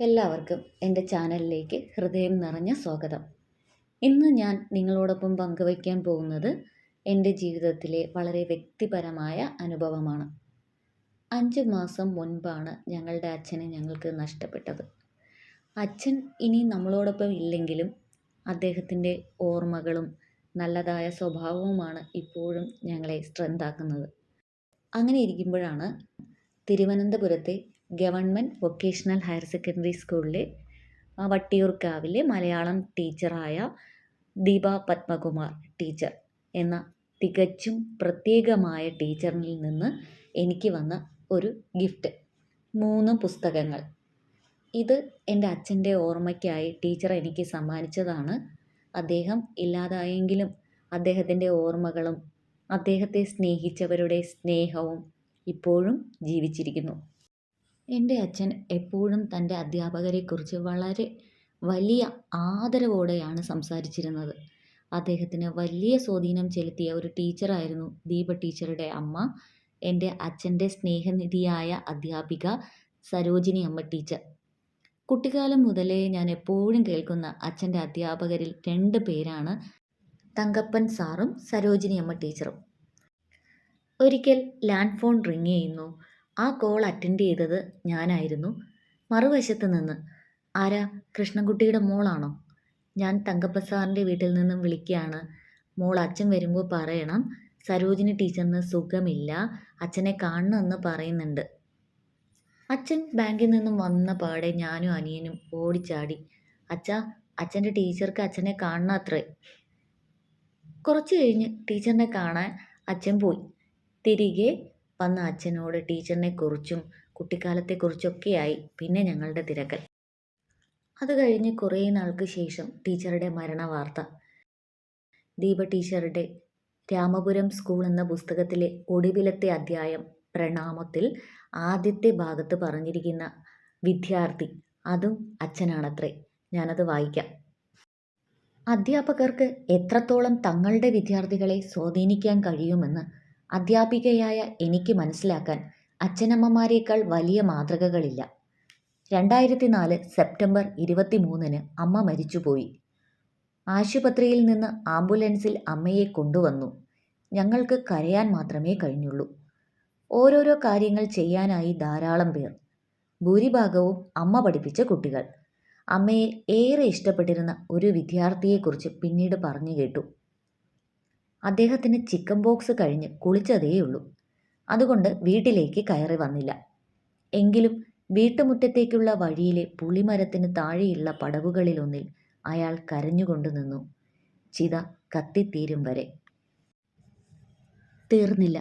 എല്ലാവർക്കും എന്റെ ചാനലിലേക്ക് ഹൃദയം നിറഞ്ഞ സ്വാഗതം. ഇന്ന് ഞാൻ നിങ്ങളോടൊപ്പം പങ്കുവയ്ക്കാൻ പോകുന്നത് എന്റെ ജീവിതത്തിലെ വളരെ വ്യക്തിപരമായ അനുഭവമാണ്. അഞ്ച് മാസം മുൻപാണ് ഞങ്ങളുടെ അച്ഛനെ ഞങ്ങൾക്ക് നഷ്ടപ്പെട്ടത്. അച്ഛൻ ഇനി നമ്മളോടൊപ്പം ഇല്ലെങ്കിലും അദ്ദേഹത്തിന്റെ ഓർമ്മകളും നല്ലതായ സ്വഭാവവുമാണ് ഇപ്പോഴും ഞങ്ങളെ സ്ട്രെങ്താക്കുന്നത് അങ്ങനെ ഇരിക്കുമ്പോഴാണ് തിരുവനന്തപുരത്തെ ഗവൺമെന്റ് വൊക്കേഷണൽ ഹയർ സെക്കൻഡറി സ്കൂളിലെ വട്ടിയൂർക്കാവിലെ മലയാളം ടീച്ചറായ ദീപ പത്മകുമാർ ടീച്ചർ എന്ന തികച്ചും പ്രത്യേകമായ ടീച്ചറിൽ നിന്ന് എനിക്ക് വന്ന ഒരു ഗിഫ്റ്റ്. മൂന്ന് പുസ്തകങ്ങൾ. ഇത് എന്റെ അച്ഛന്റെ ഓർമ്മയ്ക്കായി ടീച്ചർ എനിക്ക് സമ്മാനിച്ചതാണ്. അദ്ദേഹം ഇല്ലാതായെങ്കിലും അദ്ദേഹത്തിന്റെ ഓർമ്മകളും അദ്ദേഹത്തെ സ്നേഹിച്ചവരുടെ സ്നേഹവും ഇപ്പോഴും ജീവിച്ചിരിക്കുന്നു. എന്റെ അച്ഛൻ എപ്പോഴും തന്റെ അധ്യാപകരെക്കുറിച്ച് വളരെ വലിയ ആദരവോടെയാണ് സംസാരിച്ചിരുന്നത്. അദ്ദേഹത്തിന് വലിയ സ്വാധീനം ചെലുത്തിയ ഒരു ടീച്ചറായിരുന്നു ദീപ ടീച്ചറുടെ അമ്മ. എന്റെ അച്ഛന്റെ സ്നേഹനിധിയായ അധ്യാപിക സരോജിനി അമ്മ ടീച്ചർ. കുട്ടിക്കാലം മുതലേ ഞാൻ എപ്പോഴും കേൾക്കുന്ന അച്ഛന്റെ അധ്യാപകരിൽ രണ്ട് പേരാണ് തങ്കപ്പൻ സാറും സരോജിനി അമ്മ ടീച്ചറും. ഒരിക്കൽ ലാൻഡ് ഫോൺ റിങ് ചെയ്യുന്നു. ആ കോൾ അറ്റൻഡ് ചെയ്തത് ഞാനായിരുന്നു. മറുവശത്ത് നിന്ന് ആരാ? കൃഷ്ണൻകുട്ടിയുടെ മോളാണോ? ഞാൻ തങ്കപ്പ സാറിന്റെ വീട്ടിൽ നിന്നും വിളിക്കുകയാണ്. മോൾ അച്ഛൻ വരുമ്പോൾ പറയണം സരോജിനി ടീച്ചറിന് സുഖമില്ല അച്ഛനെ കാണണമെന്ന് പറയുന്നുണ്ട് അച്ഛൻ ബാങ്കിൽ നിന്നും വന്ന പാടെ ഞാനും അനിയനും ഓടിച്ചാടി. അച്ഛാ അച്ഛന്റെ ടീച്ചർക്ക് അച്ഛനെ കാണണം അത്രേ. കുറച്ച് കഴിഞ്ഞ് ടീച്ചറിനെ കാണാൻ അച്ഛൻ പോയി. തിരികെ വന്ന അച്ഛനോട് ടീച്ചറിനെക്കുറിച്ചും കുട്ടിക്കാലത്തെക്കുറിച്ചൊക്കെയായി പിന്നെ ഞങ്ങളുടെ തിരക്കൽ. അത് കഴിഞ്ഞ് കുറേ നാൾക്ക് ശേഷം ടീച്ചറുടെ മരണ വാർത്ത ദീപ ടീച്ചറുടെ രാമപുരം സ്കൂൾ എന്ന പുസ്തകത്തിലെ ഒടുവിലത്തെ അധ്യായം പ്രണാമത്തിൽ ആദ്യത്തെ ഭാഗത്ത് പറഞ്ഞിരിക്കുന്ന വിദ്യാർത്ഥി അതും അച്ഛനാണത്രേ. ഞാനത് വായിക്കാം. അധ്യാപകർക്ക് എത്രത്തോളം തങ്ങളുടെ വിദ്യാർത്ഥികളെ സ്വാധീനിക്കാൻ കഴിയുമെന്ന് അധ്യാപികയായ എനിക്ക് മനസ്സിലാക്കാൻ അച്ഛനമ്മമാരേക്കാൾ വലിയ മാതൃകകളില്ല. രണ്ടായിരത്തി നാല് സെപ്റ്റംബർ ഇരുപത്തി മൂന്നിന് അമ്മ മരിച്ചുപോയി. ആശുപത്രിയിൽ നിന്ന് ആംബുലൻസിൽ അമ്മയെ കൊണ്ടുവന്നു. ഞങ്ങൾക്ക് കരയാൻ മാത്രമേ കഴിഞ്ഞുള്ളൂ. ഓരോരോ കാര്യങ്ങൾ ചെയ്യാനായി ധാരാളം പേർ. ഭൂരിഭാഗവും അമ്മ പഠിപ്പിച്ച കുട്ടികൾ. അമ്മയെ ഏറെ ഇഷ്ടപ്പെട്ടിരുന്ന ഒരു വിദ്യാർത്ഥിയെക്കുറിച്ച് പിന്നീട് പറഞ്ഞു കേട്ടു. അദ്ദേഹത്തിന് ചിക്കൻ ബോക്സ് കഴിഞ്ഞ് കുളിച്ചതേയുള്ളൂ. അതുകൊണ്ട് വീട്ടിലേക്ക് കയറി വന്നില്ല. എങ്കിലും വീട്ടുമുറ്റത്തേക്കുള്ള വഴിയിലെ പുളിമരത്തിന് താഴെയുള്ള പടവുകളിലൊന്നിൽ അയാൾ കരഞ്ഞുകൊണ്ട് നിന്നു. ചിത കത്തിത്തീരും വരെ. തീർന്നില്ല.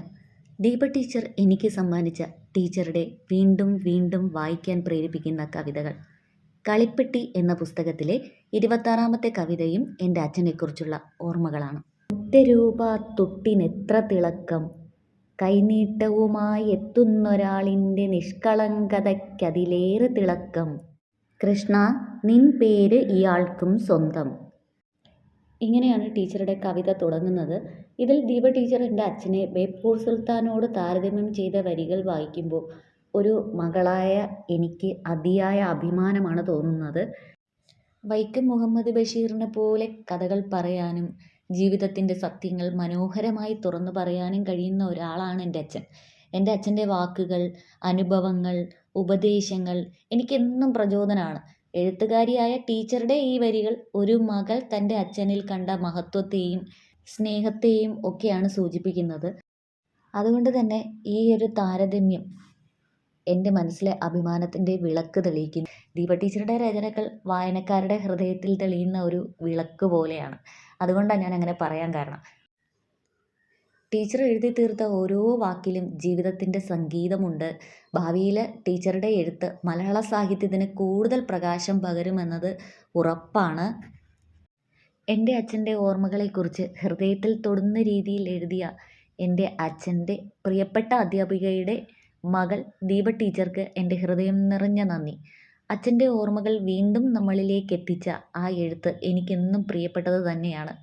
ദീപ ടീച്ചർ എനിക്ക് സമ്മാനിച്ച ടീച്ചറുടെ വീണ്ടും വീണ്ടും വായിക്കാൻ പ്രേരിപ്പിക്കുന്ന കവിതകൾ. കളിപ്പെട്ടി എന്ന പുസ്തകത്തിലെ ഇരുപത്താറാമത്തെ കവിതയും എന്റെ അച്ഛനെക്കുറിച്ചുള്ള ഓർമ്മകളാണ്. ഒറ്റരൂപ തൊട്ടിനെത്ര തിളക്കം. കൈനീട്ടവുമായി എത്തുന്നൊരാളിന്റെ നിഷ്കളങ്കതയ്ക്കതിലേറെ തിളക്കം. കൃഷ്ണ നിൻ പേര് ഇയാൾക്കും സ്വന്തം. ഇങ്ങനെയാണ് ടീച്ചറുടെ കവിത തുടങ്ങുന്നത്. ഇതിൽ ദീപ ടീച്ചർ എന്റെ അച്ഛനെ ബേപ്പൂർ സുൽത്താനോട് താരതമ്യം ചെയ്ത വരികൾ വായിക്കുമ്പോൾ ഒരു മകളായ എനിക്ക് അതിയായ അഭിമാനമാണ് തോന്നുന്നത്. വൈക്കം മുഹമ്മദ് ബഷീറിനെ പോലെ കഥകൾ പറയാനും ജീവിതത്തിന്റെ സത്യങ്ങൾ മനോഹരമായി തുറന്നു പറയാനും കഴിയുന്ന ഒരാളാണ് എന്റെ അച്ഛൻ. എന്റെ അച്ഛന്റെ വാക്കുകൾ അനുഭവങ്ങൾ ഉപദേശങ്ങൾ എനിക്കെന്നും പ്രചോദനമാണ്. എഴുത്തുകാരിയായ ടീച്ചറുടെ ഈ വരികൾ ഒരു മകൾ തന്റെ അച്ഛനിൽ കണ്ട മഹത്വത്തെയും സ്നേഹത്തെയും ഒക്കെയാണ് സൂചിപ്പിക്കുന്നത്. അതുകൊണ്ട് തന്നെ ഈ ഒരു താരതമ്യം എന്റെ മനസ്സിലെ അഭിമാനത്തിന്റെ വിളക്ക് തെളിയിക്കുന്നു. ദീപ ടീച്ചറുടെ രചനകൾ വായനക്കാരുടെ ഹൃദയത്തിൽ തെളിയുന്ന ഒരു വിളക്ക് പോലെയാണ്. അതുകൊണ്ടാണ് ഞാൻ അങ്ങനെ പറയാൻ കാരണം. ടീച്ചർ എഴുതി തീർത്ത ഓരോ വാക്കിലും ജീവിതത്തിന്റെ സംഗീതമുണ്ട്. ഭാവിയിൽ ടീച്ചറുടെ എഴുത്ത് മലയാള സാഹിത്യത്തിന് കൂടുതൽ പ്രകാശം പകരുമെന്നത് ഉറപ്പാണ്. എന്റെ അച്ഛന്റെ ഓർമ്മകളെക്കുറിച്ച് ഹൃദയത്തിൽ തൊടുന്ന രീതിയിൽ എഴുതിയ എന്റെ അച്ഛന്റെ പ്രിയപ്പെട്ട അധ്യാപികയുടെ മകൾ ദീപ ടീച്ചർക്ക് എന്റെ ഹൃദയം നിറഞ്ഞ നന്ദി. അച്ഛന്റെ ഓർമ്മകൾ വീണ്ടും നമ്മളിലേക്ക് എത്തിച്ച ആ എഴുത്ത് എനിക്കെന്നും പ്രിയപ്പെട്ടത് തന്നെയാണ്.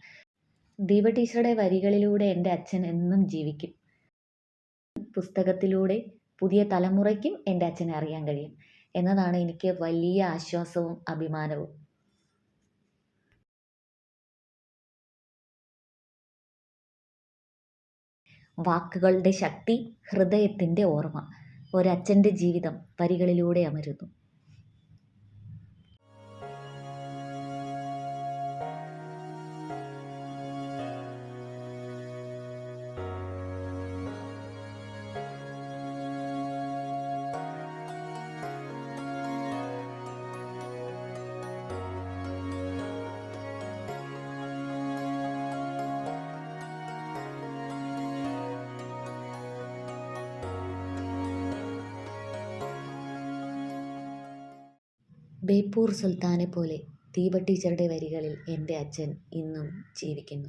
ദീപ ടീച്ചറുടെ വരികളിലൂടെ എന്റെ അച്ഛൻ എന്നും ജീവിക്കും. പുസ്തകത്തിലൂടെ പുതിയ തലമുറയ്ക്കും എന്റെ അച്ഛനെ അറിയാൻ കഴിയും എന്നതാണ് എനിക്ക് വലിയ ആശ്വാസവും അഭിമാനവും. വാക്കുകളുടെ ശക്തി ഹൃദയത്തിന്റെ ഓർമ്മ. ഒരച്ഛന്റെ ജീവിതം വരികളിലൂടെ അമരുന്നു. ബേപ്പൂർ സുൽത്താനെ പോലെ ദീപ ടീച്ചറുടെ വരികളിൽ എന്റെ അച്ഛൻ ഇന്നും ജീവിക്കുന്നു.